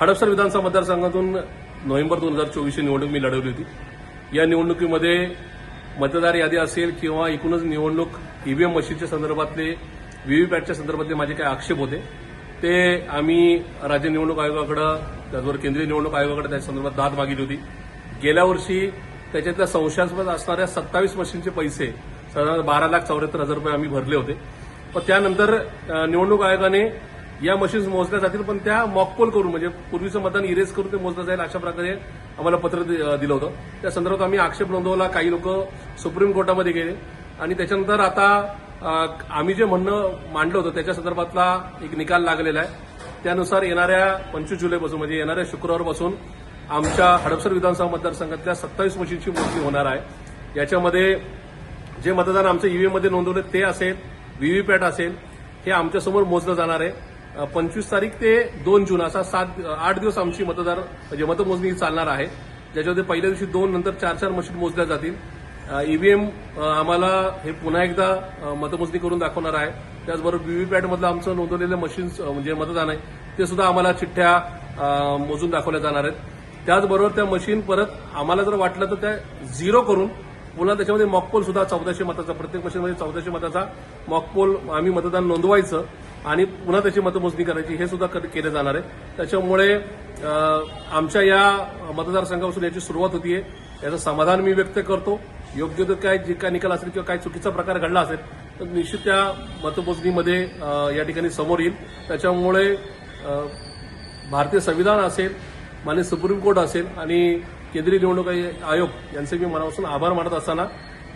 हडपसर विधानसभा मतदारसंघातून नोव्हेंबर दोन हजार चोवीसची निवडणूक मी लढवली होती. या निवडणुकीमध्ये मतदार यादी असेल किंवा एकूणच निवडणूक ईव्हीएम मशीनच्या संदर्भातले व्हीव्हीपॅटच्या संदर्भातले माझे काही आक्षेप होते. ते आम्ही राज्य निवडणूक आयोगाकडे त्याचबरोबर केंद्रीय निवडणूक आयोगाकडे त्या संदर्भात दाद मागितली होती. गेल्या वर्षी त्याच्यातल्या संशयास्पद असणाऱ्या सत्तावीस मशीनचे पैसे साधारण बारा लाख चौऱ्याहत्तर हजार रुपये आम्ही भरले होते. पण त्यानंतर निवडणूक आयोगाने या मशीन्स मोजल्या जातील पण त्या मॉकपोल करून म्हणजे पूर्वीचं मतदान इरेज करून ते मोजलं जाईल अशा प्रकारे आम्हाला पत्र दि- दिलं होतं. त्या संदर्भात आम्ही आक्षेप नोंदवला काही लोक सुप्रीम कोर्टामध्ये गेले. आणि त्याच्यानंतर आता आम्ही जे म्हणणं मांडलं होतं त्याच्या संदर्भातला एक निकाल लागलेला आहे. त्यानुसार येणाऱ्या पंचवीस जुलैपासून म्हणजे येणाऱ्या शुक्रवारपासून आमच्या हडपसर विधानसभा मतदारसंघातल्या सत्तावीस मशीनची मोजणी होणार आहे. याच्यामध्ये जे मतदान आमचं ईव्हीएममध्ये नोंदवले ते असेल व्हीव्हीपॅट असेल हे आमच्यासमोर मोजलं जाणार आहे. पंचवीस तारीख ते दोन जून असा सात आठ दिवस आमची मतदार म्हणजे मतमोजणी चालणार आहे. ज्याच्यामध्ये पहिल्या दिवशी दोन नंतर चार चार मशीन मोजल्या जातील. ईव्हीएम आम्हाला हे पुन्हा एकदा मतमोजणी करून दाखवणार आहे. त्याचबरोबर व्हीव्हीपॅटमधलं आमचं नोंदवलेलं मशीन्स म्हणजे मतदान आहे ते सुद्धा आम्हाला चिठ्ठ्या मोजून दाखवल्या जाणार आहेत. त्याचबरोबर त्या मशीन परत आम्हाला जर वाटलं तर त्या झिरो करून पुन्हा त्याच्यामध्ये मॉकपोल सुद्धा चौदाशे मताचा प्रत्येक मशीनमध्ये चौदाशे मताचा मॉकपोल आम्ही मतदान नोंदवायचं. आणि पुन्हा त्याची मतमोजणी करायची हे सुद्धा केलं जाणार आहे. त्याच्यामुळे आमच्या या मतदारसंघापासून याची सुरुवात होतीये. याचं समाधान मी व्यक्त करतो. योग्य तो काय जे काय निकाल असेल किंवा काय चुकीचा प्रकार घडला असेल तर निश्चित त्या मतमोजणीमध्ये या ठिकाणी समोर येईल. त्याच्यामुळे भारतीय संविधान असेल माननीय सुप्रीम कोर्ट असेल आणि केंद्रीय निवडणूक आयोग यांचे मी मनापासून आभार मानत असताना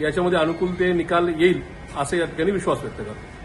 याच्यामध्ये अनुकूल ते निकाल येईल असं या ठिकाणी विश्वास व्यक्त करतो.